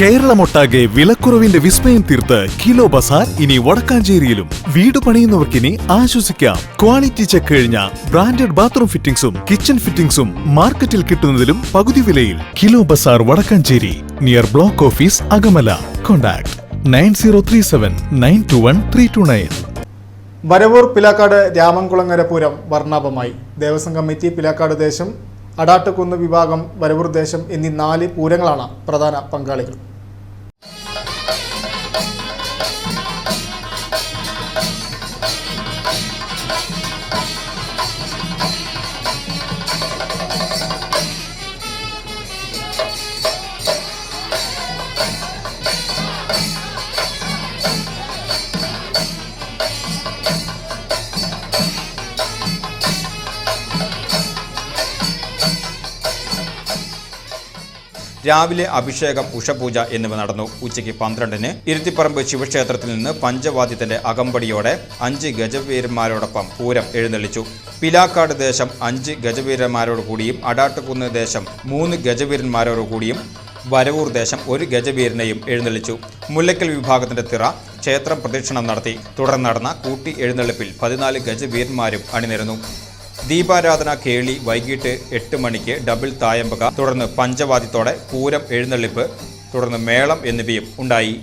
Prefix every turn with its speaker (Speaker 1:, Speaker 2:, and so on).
Speaker 1: കേരളമൊട്ടാകെ വിലക്കുറവിന്റെ വിസ്മയം തീർത്ത് കിലോ ബസാർ ഇനി വടക്കാഞ്ചേരിയിലും. വീട് പണിയുന്നവർക്കിനി ആശ്വസിക്കാം. ക്വാളിറ്റി ചെക്ക് കഴിഞ്ഞ ബ്രാൻഡഡ് ബാത്റൂം ഫിറ്റിംഗ്സും കിച്ചൺ ഫിറ്റിംഗ്സും മാർക്കറ്റിൽ കിട്ടുന്നതിലും പകുതി വിലയിൽ. Kilo bazaar Vadakkanchery near block office Akamala. Contact nine zero three seven nine two one three two nine.
Speaker 2: Varavoor Pilakkad Ramankulangara Pooram വർണാഭമായി. Devaswom committee Pilakkad ദേശം അടാട്ടുകുന്ന് വിഭാഗം വരവൂർ ദേശം എന്നീ നാല് പൂരങ്ങളാണ് പ്രധാന പങ്കാളികൾ.
Speaker 3: രാവിലെ അഭിഷേകം ഉഷപൂജ എന്നിവ നടന്നു. ഉച്ചയ്ക്ക് പന്ത്രണ്ടിന് ഇരുത്തിപ്പറമ്പ് ശിവക്ഷേത്രത്തിൽ നിന്ന് പഞ്ചവാദ്യത്തിന്റെ അകമ്പടിയോടെ അഞ്ച് ഗജവീരന്മാരോടൊപ്പം പൂരം എഴുന്നള്ളിച്ചു. പിലാക്കാട് ദേശം അഞ്ച് ഗജവീരന്മാരോട് കൂടിയും അടാട്ടുകുന്ന് ദേശം മൂന്ന് ഗജവീരന്മാരോട് കൂടിയും വരവൂർ ദേശം ഒരു ഗജവീരനെയും എഴുന്നള്ളിച്ചു. മുല്ലക്കൽ വിഭാഗത്തിന്റെ തിറ ക്ഷേത്രം പ്രദക്ഷിണം നടത്തി. തുടർന്ന് നടന്ന കൂട്ടി എഴുന്നള്ളിപ്പിൽ പതിനാല് ഗജവീരന്മാരും അണിനിരന്നു. ദീപാരാധന കേളി വൈകിട്ട് എട്ട് മണിക്ക് ഡബിൾ തായമ്പക തുടർന്ന് പഞ്ചവാദ്യത്തോടെ പൂരം എഴുന്നള്ളിപ്പ് തുടർന്ന് മേളം എന്നിവയും ഉണ്ടായി.